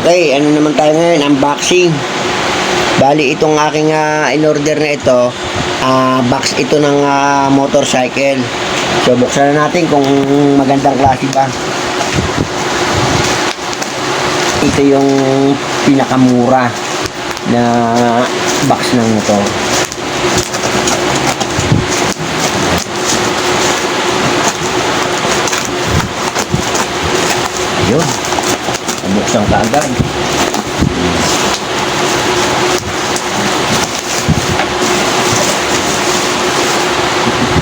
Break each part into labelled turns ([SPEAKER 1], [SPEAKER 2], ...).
[SPEAKER 1] Okay, ano naman tayo ngayon? Unboxing. Bali, itong aking ah, in-order na ito, ah, box ito ng ah, motorcycle. So, buksan na natin kung magandang klase ba. Ito yung pinakamura na box ng motor. Ayun. Buksan ka agad.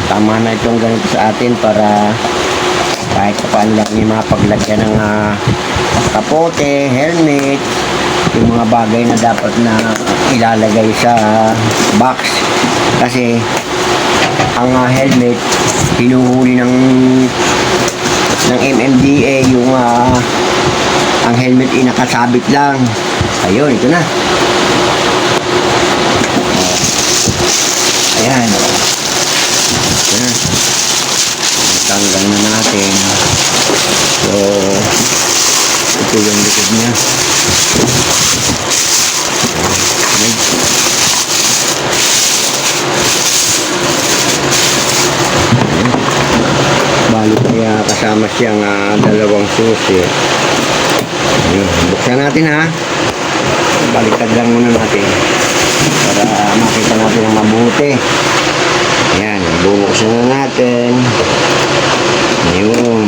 [SPEAKER 1] Tama na itong ganito sa atin para kahit pa paano lang may mapaglagyan ng ah, kapote, helmet, yung mga bagay na dapat na ilalagay sa box. Kasi ang ah, helmet, hinuhuli ng ng MMDA yung ah, ang helmet ay nakasabit lang. Ayun, ito na. Ayan. Ito na. Tanggal na natin. So, ito yung likod niya. Bali kaya kasama siyang ah, dalawang susi. Ayun, buksan natin ha. Baliktad lang muna natin. Para makita natin ang mabuti. Ayan, bubuksan na natin. Ayun.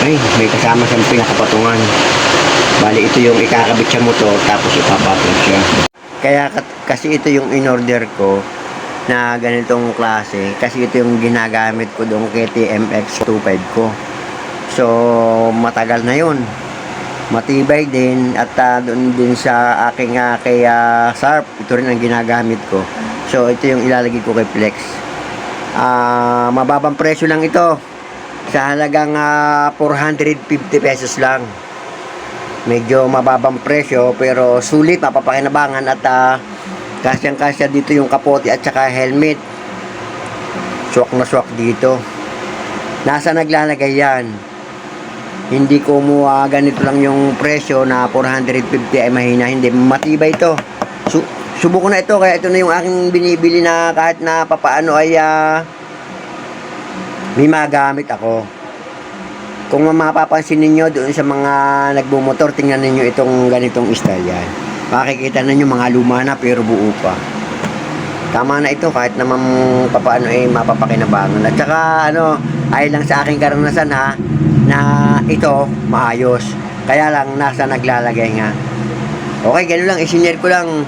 [SPEAKER 1] Ay, may kasama siyang pinakapatungan. Bali, ito yung ikakabit sa motor, tapos ipapatong siya. Kaya kasi ito yung in-order ko na ganitong klase. Kasi ito yung ginagamit ko doon kay TMX 25 ko. So, matagal na yun. Matibay din at ah, doon din sa aking uh, kay ah, Sharp, ito rin ang ginagamit ko. So, ito yung ilalagay ko kay Flex. Ah, mababang presyo lang ito. Sa halagang ah, 450 pesos lang. Medyo mababang presyo pero sulit mapapakinabangan at uh, kasyang-kasya dito yung kapote at saka helmet. Swak na swak dito. Nasa naglalagay yan? Hindi ko ah, ganito lang yung presyo na 450 ay mahina. Hindi, matibay ito. Su subuko na ito, kaya ito na yung aking binibili na kahit na papaano ay ah, may magamit ako. Kung mapapansin ninyo doon sa mga nagbumotor, tingnan ninyo itong ganitong style yan. Makikita ninyo mga luma na pero buo pa. Tama na ito kahit naman papaano eh mapapakinabangan. At saka ano, ay lang sa aking karanasan ha, na ito maayos. Kaya lang nasa naglalagay nga. Okay, ganun lang. Isinare ko lang